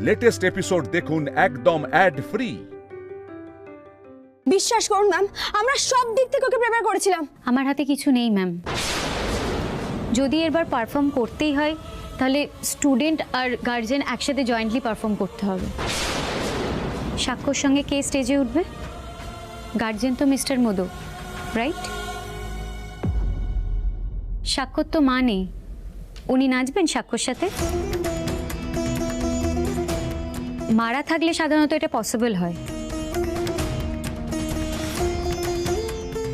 Latest episode দেখুন একদম add free বিশ্বাস করুন ম্যাম আমরা সব দিক থেকে ওকে প্রিপেয়ার করেছিলাম। আমার হাতে কিছু নেই ম্যাম যদি এবার পারফর্ম করতেই হয় তাহলে স্টুডেন্ট আর গার্জেন একসাথে জয়েন্টলি পারফর্ম করতে হবে। সাক্ষ্যর সঙ্গে কে স্টেজে উঠবে? গার্জেন তো মিস্টার মোদক রাইট সাক্ষর তো মা নেই। উনি নাচবেন সাক্ষ্যর সাথে? মারা থাকলে সাধারণত এটা পসিবল হয়।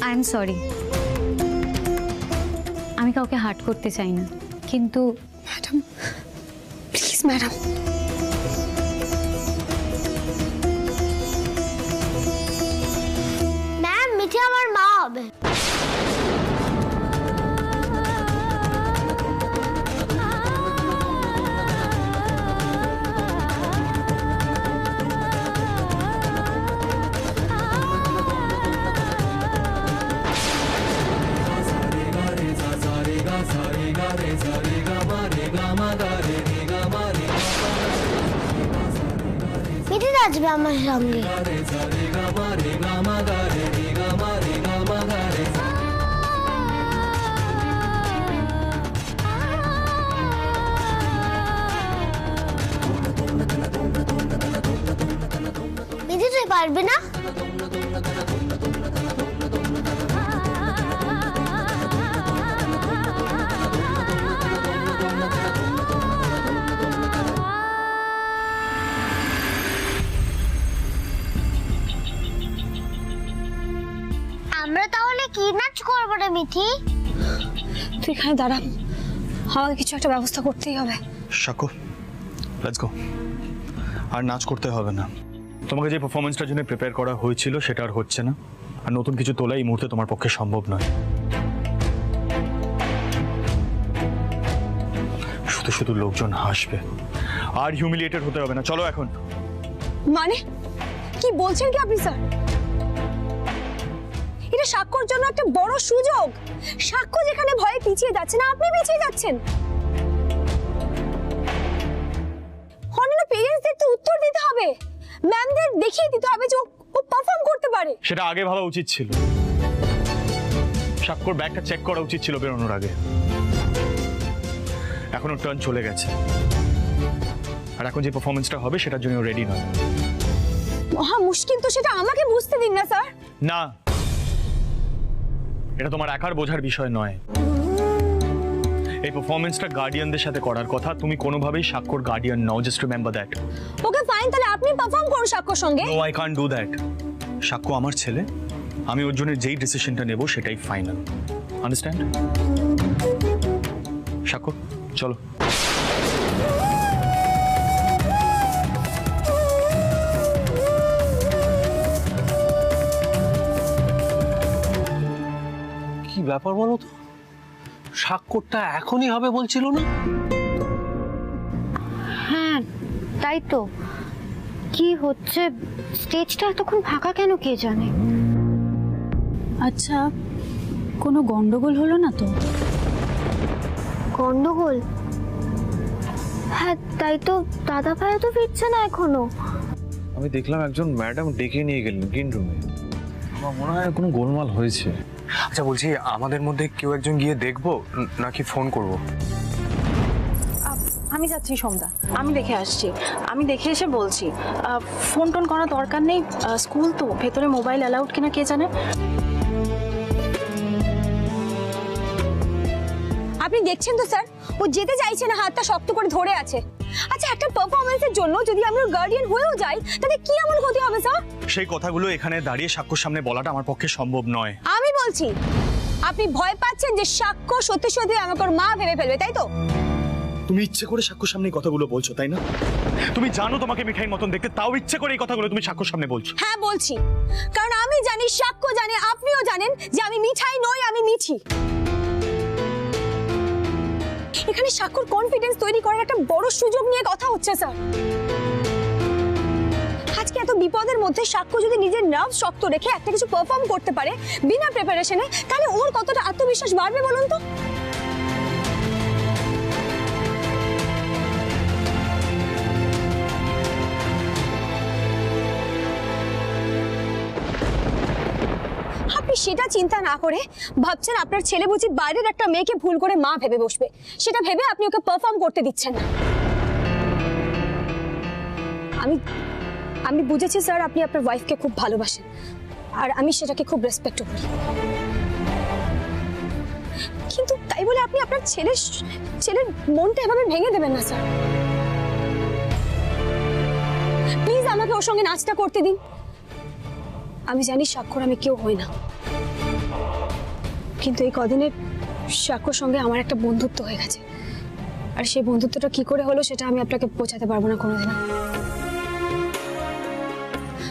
আই এম সরি আমি কাউকে হার্ট করতে চাই না। কিন্তু ম্যাডাম প্লিজ ম্যাডাম নাচবে আমার সঙ্গে। পারবে না? মিঠি তুই এখানে দাঁড়া। আমাকে কিছু একটা ব্যবস্থা করতেই হবে। শাকো লেটস গো আর নাচ করতে হবে না। তোমাকে যে পারফরমেন্সটার জন্য প্রিপেয়ার করা হয়েছিল সেটা আর হচ্ছে না। আর নতুন কিছু তোলা এই মুহূর্তে তোমার পক্ষে সম্ভব নয়। শুধু শুধু লোকজন হাসবে। আর হিউমিলিয়েটেড হতে হবে না। চলো এখন। মানে? কি বলছেন কি আপনি স্যার? এটা সাক্ষর জন্য একটা বড় সুযোগ। সাক্ষ্য যেখানে ভয়ে পিছিয়ে যাচ্ছে না আপনি পিছিয়ে যাচ্ছেন। অন্যান্য পেরেন্টসদের তো উত্তর দিতে হবে। ম্যামদের দেখিয়ে দিতে হবে যে ও- ও পারফর্ম করতে পারে। সেটা আগে ভাবা উচিত ছিল। সাক্ষর ব্যাগটা চেক করা উচিত ছিল বেরোনোর আগে। এখনও টার্ন চলে গেছে। আর এখন যে পারফরমেন্সটা হবে সেটার জন্য রেডি নয়। মহা মুশকিল তো সেটা আমাকে বুঝতে দিন না স্যার না। এটা তোমার একার বোঝার বিষয় নয়। এই পারফরমেন্সটা গার্ডিয়ানদের সাথে করার কথা তুমি কোনোভাবেই স্বাক্ষর guardian now just remember that okay fine তাহলে আপনি পারফর্ম করুন স্বাক্ষর সঙ্গে। No I can't do that সাক্ষ্য আমার ছেলে আমি ওর জন্য যেই ডিসিশনটা নেব সেটাই ফাইনাল আন্ডারস্ট্যান্ড সাক্ষ্য চলো। কি ব্যাপার বলো তো? স্বাক্ষরটা এখনই হবে বলছিল না? হ্যাঁ তাই তো। কি হচ্ছে? স্টেজটা এতক্ষণ ফাঁকা কেন কে জানে? আচ্ছা কোনো গন্ডগোল হলো না তো? গন্ডগোল? হ্যাঁ তাই তো। দাদা ভাইও তো ফিরছে না এখনও। আমি দেখলাম একজন ম্যাডাম ডেকে নিয়ে গেলেন গ্রিন রুমে। আমার মনে হয় কোনো গোলমাল হয়েছে। আচ্ছা বলছি আমাদের মধ্যে কেউ একজন গিয়ে দেখব নাকি ফোন করব? আমি যাচ্ছি সোমদা আমি দেখে আসছি। আমি দেখে এসে বলছি ফোন টোন করার দরকার নেই? স্কুল তো ভেতরে মোবাইল অ্যালাউড কিনা কে জানে? আপনি দেখছেন তো স্যার? ও যেতে চাইছে না হাতটা শক্ত করে ধরে আছে। আচ্ছা একটা পারফরমেন্সের জন্য যদি আমি ওর গার্ডিয়ান হয়েও যাই তাতে কি এমন ক্ষতি হবে স্যার সেই কথাগুলো এখানে দাঁড়িয়ে সাক্ষ্যর সামনে বলাটা আমার পক্ষে সম্ভব নয়। আমি বলছি আপনি ভয় পাচ্ছেন যে সাক্ষ্য সত্যি সত্যি আমাকে ওর মা ভেবে ফেলবে তাই তো? তুমি ইচ্ছে করে সাক্ষ্যর সামনে কথাগুলো বলছো তাই না? তুমি জানো তোমাকে মিঠাই মতন দেখতে তাও ইচ্ছে করে এই কথাগুলো তুমি সাক্ষ্যর সামনে বলছো। হ্যাঁ বলছি। কারণ আমি জানি সাক্ষ্য জানে আপনিও জানেন যে আমি মিঠাই নই আমি মিঠি। এখানে সাক্ষর কনফিডেন্স তৈরি করার একটা বড় সুযোগ নিয়ে কথা হচ্ছে স্যার আজকে এত বিপদের মধ্যে সাক্ষ্য যদি নিজের নার্ভ শক্ত রেখে একটা কিছু পারফর্ম করতে পারে বিনা প্রিপারেশনে তাহলে ওর কতটা আত্মবিশ্বাস বাড়বে বলুন তো? সেটা চিন্তা না করে ভাবছেন আপনার ছেলে বুঝি বাইরের একটা মেয়েকে ভুল করে মা ভেবে বসবে। সেটা ভেবে আপনি ওকে পারফর্ম করতে দিচ্ছেন না। আমি আমি বুঝেছি স্যার আপনি আপনার ওয়াইফকে খুব ভালোবাসেন। আর আমি সেটাকে খুব রেসপেক্টও করি। কিন্তু তাই বলে আপনি আপনার ছেলের ছেলের মনটা এভাবে ভেঙে দেবেন না স্যার প্লিজ আমাকে ওর সঙ্গে নাচটা করতে দিন। আমি জানি স্বাক্ষর আমি কেউ হই না। কিন্তু এই কদিনের স্বাক্ষর সঙ্গে আমার একটা বন্ধুত্ব হয়ে গেছে। আর সেই বন্ধুত্বটা কি করে হলো সেটা আমি আপনাকে বোঝাতে পারব না কোনোদিন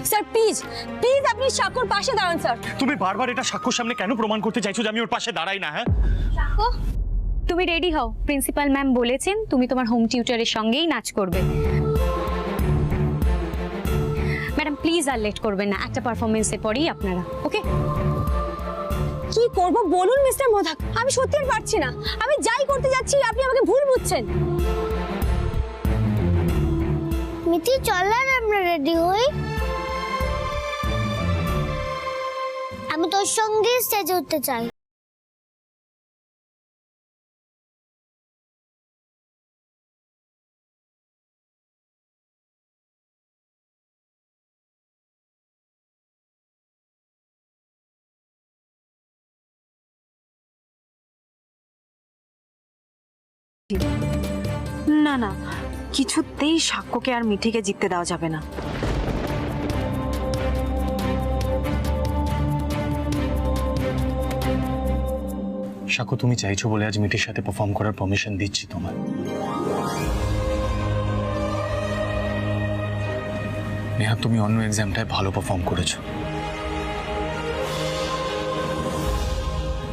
স্যার প্লিজ প্লিজ আপনি স্বাক্ষর পাশে দাঁড়ান স্যার। তুমি বারবার এটা সামনে কেন প্রমাণ করতে চাইছো যে আমি ওর পাশে দাঁড়াই না হ্যাঁ? তুমি রেডি হও। প্রিন্সিপাল ম্যাম বলেছেন তুমি তোমার হোম টিউটারের সঙ্গেই নাচ করবে। ম্যাডাম প্লিজ আর লেট করবেন না। একটা পারফরমেন্সের পরেই আপনারা ওকে? কি করব বলুন, মিস্টার মোধাক আমি সত্যি পারছি না। আমি যাই করতে যাচ্ছি, আপনি আমাকে ভুল বুঝছেন। মিঠি চল আমরা রেডি হই। আমি তোর সঙ্গে স্টেজে উঠতে চাই। না না। কিছুতেই সাক্ষ্যকে আর মিঠিকে জিততে দেওয়া যাবে না। সাক্ষ্য তুমি চাইছো বলে আজ মিঠির সাথে পারফর্ম করার পারমিশন দিচ্ছি তোমার নেহা, তুমি অন্য এক্সামটায় ভালো পারফর্ম করেছ।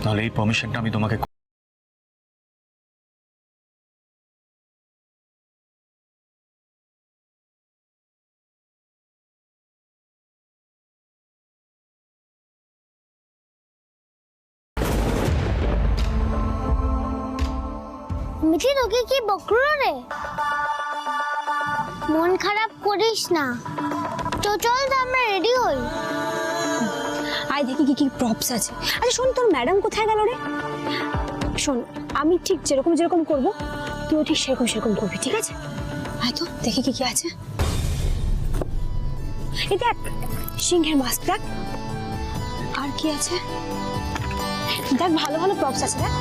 তাহলে এই পারমিশনটা আমি তোমাকে তোকে রে মন খারাপ করিস না। তো চল আমরা রেডি হই। আয় দেখি কি কি প্রপস আছে। আচ্ছা শোন, তোর ম্যাডাম কোথায় গেল রে? শোন, আমি ঠিক যেরকম যেরকম করব, তুইও ঠিক সেরকম সেরকম করবি, ঠিক আছে? আয় তো, দেখি কি কি আছে। এই দেখ, সিংহের মাস্ক দেখ। আর কি আছে? দেখ, ভালো ভালো প্রপস আছে, দেখ।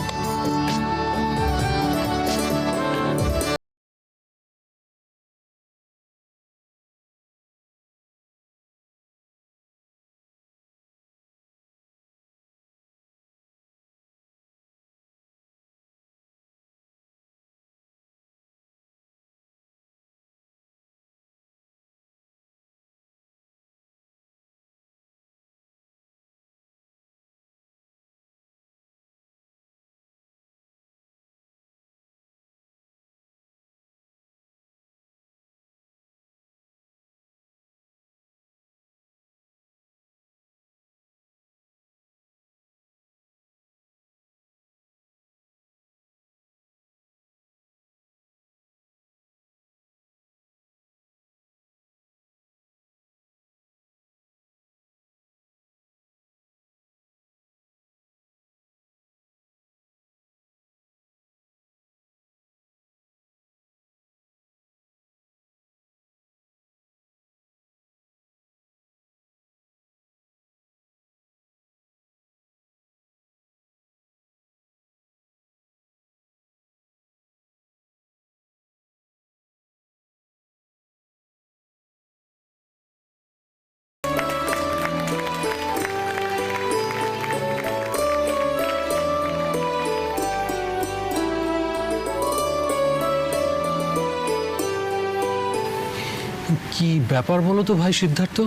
কি ব্যাপার বলো তো ভাই সিদ্ধার্থ?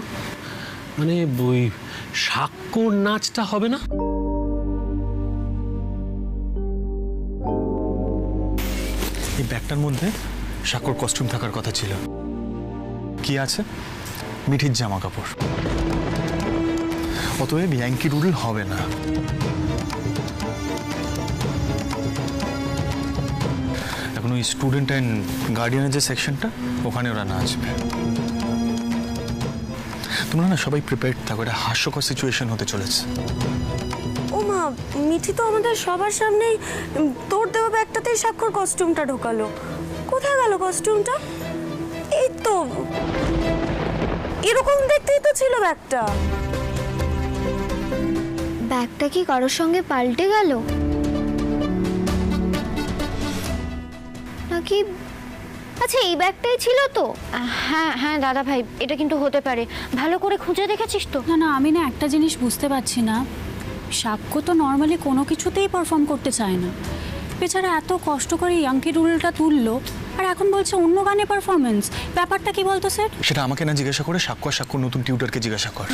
মানে ওই সাক্ষর নাচটা হবে না? এই ব্যাগটার মধ্যে সাক্ষর কস্টিউম থাকার কথা ছিল। কি আছে? মিঠির জামা কাপড় অতএব ইয়াঙ্কি রুডল হবে না। এখন ওই স্টুডেন্ট অ্যান্ড গার্ডিয়ানের যে সেকশনটা ওখানে ওরা নাচবে। তোমরা না সবাই প্রিপেয়ার্ড থাকো এটা হাস্যকর সিচুয়েশন হতে চলেছে। ও মা মিঠি তো আমাদের সবার সামনেই তোর দেওয়া ব্যাগটাতেই স্বাক্ষর কস্টিউমটা ঢোকালো। কোথায় গেল কস্টিউমটা এই তো এরকম দেখতেই তো ছিল ব্যাগটা। ব্যাগটা কি কারোর সঙ্গে পাল্টে গেল? আচ্ছা এই ব্যাগটাই ছিল তো? হ্যাঁ হ্যাঁ দাদা ভাই এটা কিন্তু হতে পারে। ভালো করে খুঁজে দেখেছিস তো? না না আমি না একটা জিনিস বুঝতে পারছি না। সাক্ষ্য তো নর্মালি কোনো কিছুতেই পারফর্ম করতে চায় না। বেচারা এত কষ্ট করে ইয়াঙ্কি রুলটা তুললো আর এখন বলছে অন্য গানে পারফরমেন্স ব্যাপারটা কি বলতো স্যার? সেটা আমাকে না জিজ্ঞাসা করে সাক্ষ্য আর সাক্ষ্য নতুন টিউটারকে জিজ্ঞাসা কর।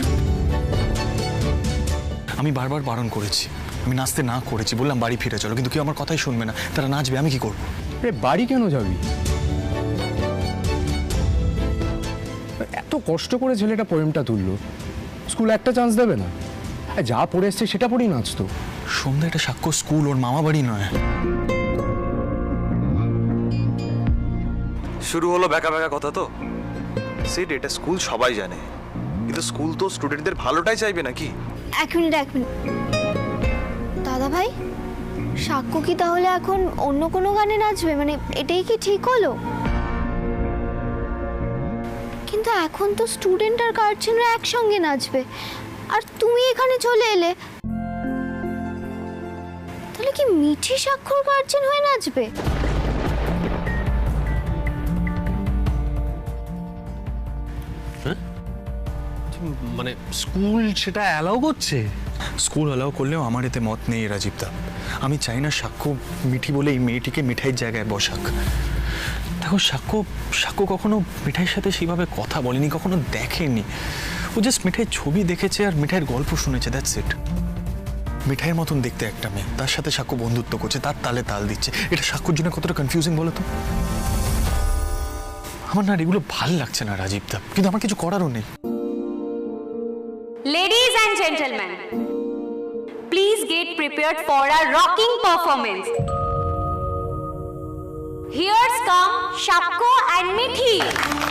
আমি বারবার বারণ করেছি। আমি নাচতে না করেছি বললাম বাড়ি ফিরে চলো কিন্তু কেউ আমার কথাই শুনবে না। তারা নাচবে আমি কি করব? আরে বাড়ি কেন যাবি? কষ্ট করে ছেলেটা পোয়েমটা তুললো। স্কুল একটা চান্স দেবে না। আর যা পড়ে এসছে সেটা পড়েই নাচতো। সন্ধ্যা একটা সাক্ষ্য স্কুল ওর মামা বাড়ি নয়। শুরু হলো বেকা বেকা কথা তো। সেট এটা স্কুল সবাই জানে। কিন্তু স্কুল তো স্টুডেন্টদের ভালোটাই চাইবে নাকি? এক মিনিট এক মিনিট। দাদা ভাই সাক্ষ্য কি তাহলে এখন অন্য কোনো গানে নাচবে? মানে এটাই কি ঠিক হলো? কিন্তু এখন তো স্টুডেন্ট আর গার্জেনরা একসঙ্গে নাচবে। আর তুমি এখানে চলে এলে। তাহলে কি মিঠি স্বাক্ষর গার্জেন হয়ে নাচবে? মানে স্কুল সেটা অ্যালাউ করছে? স্কুল অ্যালাউ করলেও আমার এতে মত নেই রাজীবদা। আমি চাই না সাক্ষ্য মিঠি বলে এই মেয়েটিকে মিঠাইয়ের জায়গায় বসাক। দেখো সাক্ষ্য সাক্ষ্য কখনো মিঠাইয়ের সাথে সেইভাবে কথা বলেনি কখনো দেখেনি। ও জাস্ট মিঠাইয়ের ছবি দেখেছে আর মিঠাইয়ের গল্প শুনেছে দ্যাটস ইট মিঠাইয়ের মতন দেখতে একটা মেয়ে তার সাথে সাক্ষ্য বন্ধুত্ব করছে তার তালে তাল দিচ্ছে। এটা সাক্ষ্যর জন্য কতটা কনফিউজিং বলো তো? আমার না এগুলো ভালো লাগছে না রাজীব দা কিন্তু আমার কিছু করারও নেই। Ladies and gentlemen, please get prepared for a rocking performance. Here's come Shakko and Mithi.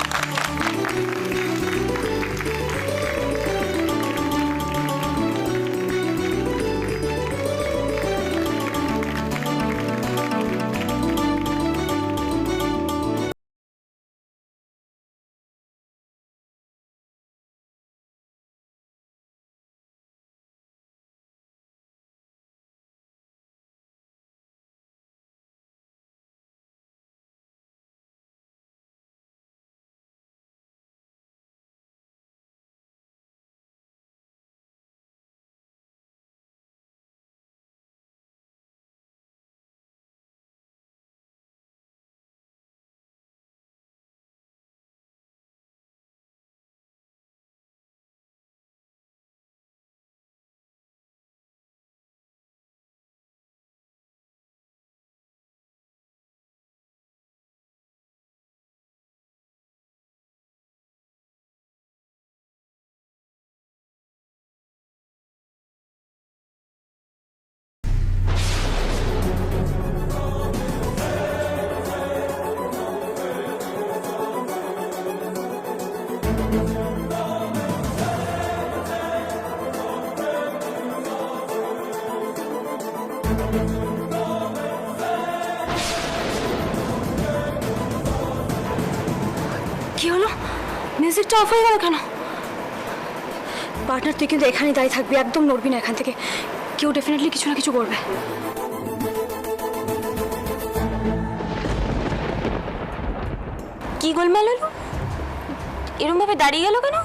মিউজিকটা অফ হয়ে গেল কেন? পার্টনার, তুই কিন্তু এখানে দাঁড়িয়ে থাকবি, একদম নড়বি না এখান থেকে। কেউ ডেফিনেটলি কিছু না কিছু করবে। কি গোলমাল হলো? এরম ভাবে দাঁড়িয়ে গেল কেন?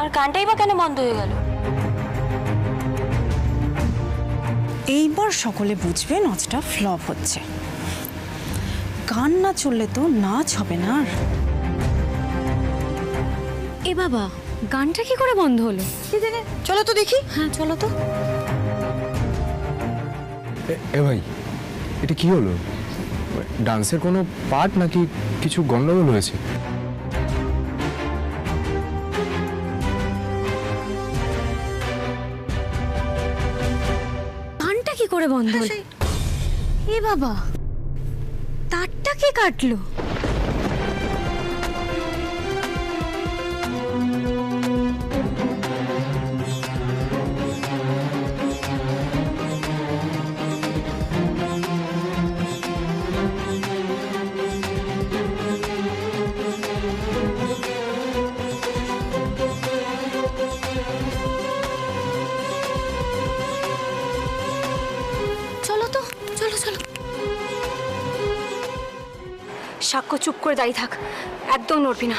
আর গানটাই বা কেন বন্ধ হয়ে গেল? এইবার সকলে বুঝবে নাচটা ফ্লপ হচ্ছে। গান না চললে তো নাচ হবে না আর। এ বাবা গানটা কি করে বন্ধ হলো? চলো তো দেখি। হ্যাঁ চলো তো। এ- এ ভাই এটা কি হলো? ডান্সের কোনো পার্ট নাকি কিছু গন্ডগোল হয়েছে? গানটা কি করে বন্ধ হলো? এ বাবা তারটা কে কাটলো? করে দাঁড়িয়ে থাক। একদম নড়বি না।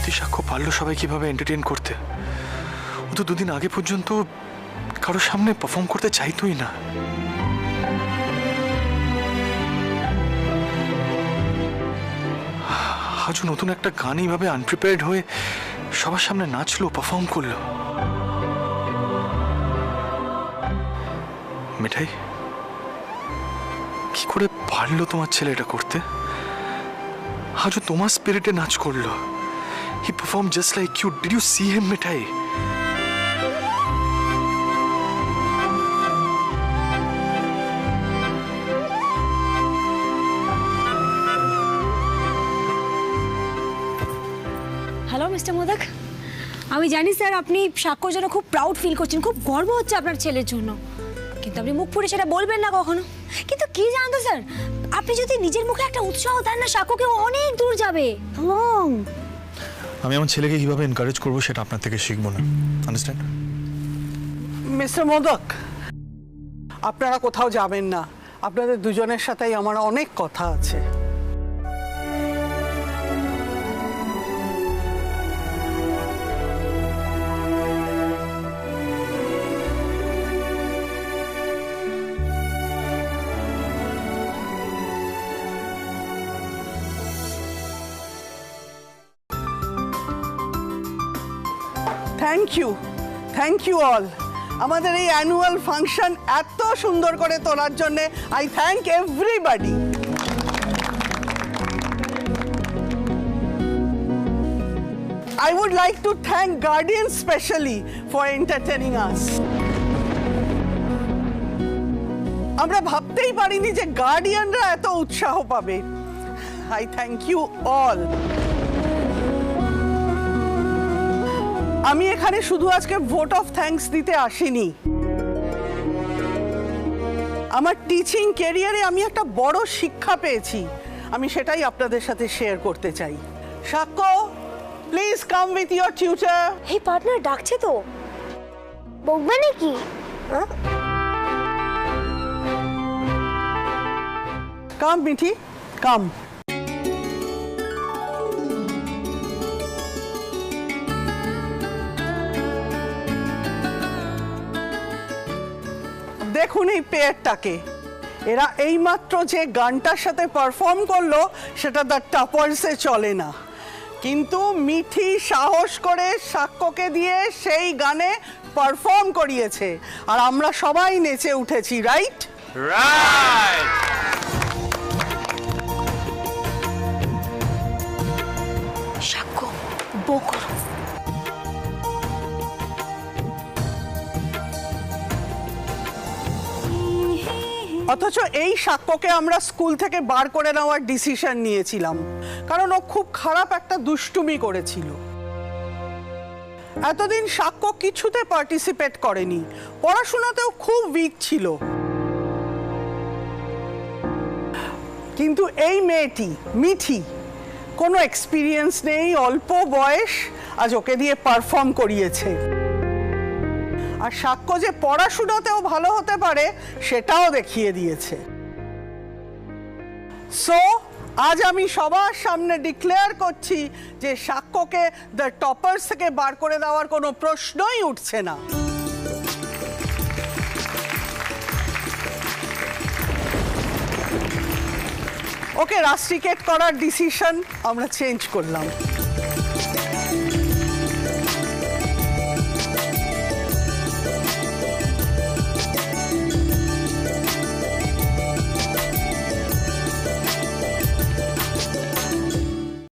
সত্যি সাক্ষ্য পারল সবাই কীভাবে এন্টারটেন করতে। ও তো দুদিন আগে পর্যন্ত কারোর সামনে পারফর্ম করতে চাইতোই না। আজও নতুন একটা গান এইভাবে আনপ্রিপেয়ার্ড হয়ে সবার সামনে নাচলো পারফর্ম করল। মিঠাই, কি করে পারল তোমার ছেলে এটা করতে? আজও তোমার স্পিরিটে নাচ করল। He perform just like you did you see him Mithai hello mister Modak আমি জানি স্যার আপনি সাক্ষর জন্য খুব প্রাউড ফিল করছেন। খুব গর্ব হচ্ছে আপনার ছেলের জন্য। কিন্তু আপনি মুখ পুড়ে সেটা বলবেন না কখনো। কিন্তু কি জানতো স্যার আপনি যদি নিজের মুখে একটা উৎসাহ দেন না সাক্ষ্যকে ও অনেক দূর যাবে। লং আমি আমার ছেলেকে কীভাবে এনকারেজ করব সেটা আপনার থেকে শিখব না। আন্ডারস্ট্যান্ড মিস্টার মোদক, আপনারা কোথাও যাবেন না। আপনাদের দুজনের সাথেই আমার অনেক কথা আছে। Thank you thank you all আমাদের এই অ্যানুয়াল ফাংশন এত সুন্দর করে তোলার জন্যে I thank everybody I would like to thank Guardian specially for entertaining us. আমরা ভাবতেই পারিনি যে গার্ডিয়ানরা এত উৎসাহ পাবে। আই থ্যাংক ইউ অল আমি এখানে শুধু আজকে ভোট অফ থ্যাঙ্কস দিতে আসিনি। আমার টিচিং কেরিয়ারে আমি একটা বড় শিক্ষা পেয়েছি। আমি সেটাই আপনাদের সাথে শেয়ার করতে চাই। সাক্ষ্য please come with your tutor এই পার্টনার ডাকছে তো। বকবে নাকি হ্যাঁ? কাম মিঠি কাম দেখুন এই পেয়ারটাকে। এরা এইমাত্র যে গানটার সাথে পারফর্ম করল, সেটা দ্য টাপার্সে চলে না। কিন্তু মিঠি সাহস করে সাক্ষ্যকে দিয়ে সেই গানে পারফর্ম করিয়েছে। আর আমরা সবাই নেচে উঠেছি রাইট সাক্ষ্য বো অথচ এই সাক্ষ্যকে আমরা স্কুল থেকে বার করে নেওয়ার ডিসিশন নিয়েছিলাম। কারণ ও খুব খারাপ একটা দুষ্টুমি করেছিল। এতদিন সাক্ষ্য কিছুতে পার্টিসিপেট করেনি। পড়াশোনাতেও খুব উইক ছিল। কিন্তু এই মেয়েটি, মিঠি, কোনো এক্সপিরিয়েন্স নেই, অল্প বয়স, আজ ওকে দিয়ে পারফর্ম করিয়েছে। আর সাক্ষ্য যে পড়াশোনাতেও ভালো হতে পারে, সেটাও দেখিয়ে দিয়েছে। সো আজ আমি সবার সামনে ডিক্লেয়ার করছি যে সাক্ষ্যকে দ্য টপার্স থেকে বার করে দেওয়ার কোনো প্রশ্নই উঠছে না। ওকে রাস্ট্রিকেট করার ডিসিশন আমরা চেঞ্জ করলাম।